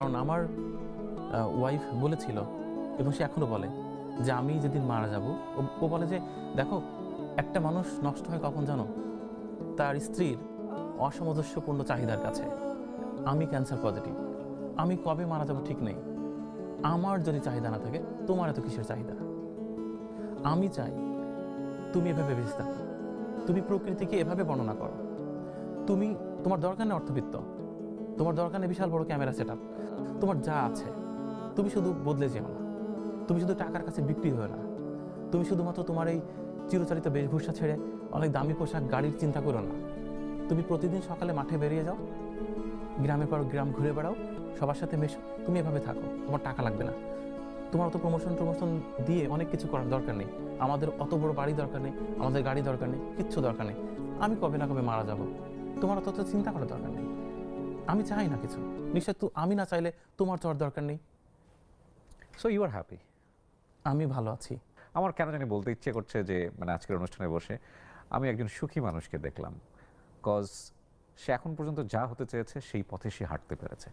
কারণ আমার ওয়াইফ বলেছিল এবং সে এখনও বলে যে আমি যেদিন মারা যাব, ও- ও বলে যে, দেখো, একটা মানুষ নষ্ট হয় কখন জানো? তার স্ত্রীর অসামঞ্জস্যপূর্ণ চাহিদার কাছে। আমি ক্যান্সার পজিটিভ আমি কবে মারা যাব ঠিক নেই। আমার যদি চাহিদা না থাকে, তোমার এত কিসের চাহিদা? আমি চাই তুমি এভাবে বেঁচে থাকো। তুমি প্রকৃতিকে এভাবে বর্ণনা করো। তুমি, তোমার দরকার নেই অর্থবিত্ত। তোমার দরকার নেই বিশাল বড় ক্যামেরা সেট তোমার যা আছে, তুমি শুধু বদলে যেও না। তুমি শুধু টাকার কাছে বিক্রি হয়ে না। তুমি শুধুমাত্র তোমার এই চিরচারিত বেশভূষা ছেড়ে অনেক দামি পোশাক গাড়ির চিন্তা করো না। তুমি প্রতিদিন সকালে মাঠে বেরিয়ে যাও গ্রামের পর গ্রাম ঘুরে বেড়াও, সবার সাথে মেশো, তুমি এভাবে থাকো, তোমার টাকা লাগবে না। তোমার অত প্রমোশন প্রমোশন দিয়ে অনেক কিছু করার দরকার নেই। আমাদের অত বড় বাড়ি দরকার নেই, আমাদের গাড়ি দরকার নেই, কিচ্ছু দরকার নেই। আমি কবে না কবে মারা যাব। তোমার অত চিন্তা করার দরকার নেই। আমি চাই না কিছু। নিশ্চয় তো আমি না চাইলে তোমার চাওয়ার দরকার নেই। সো ইউ আর হ্যাপি আমি ভালো আছি। আমার কেন জানি বলতে ইচ্ছে করছে যে মানে আজকের অনুষ্ঠানে বসে আমি একজন সুখী মানুষকে দেখলাম। কজ সে এখন পর্যন্ত যা হতে চেয়েছে সেই পথে সে হাঁটতে পেরেছে।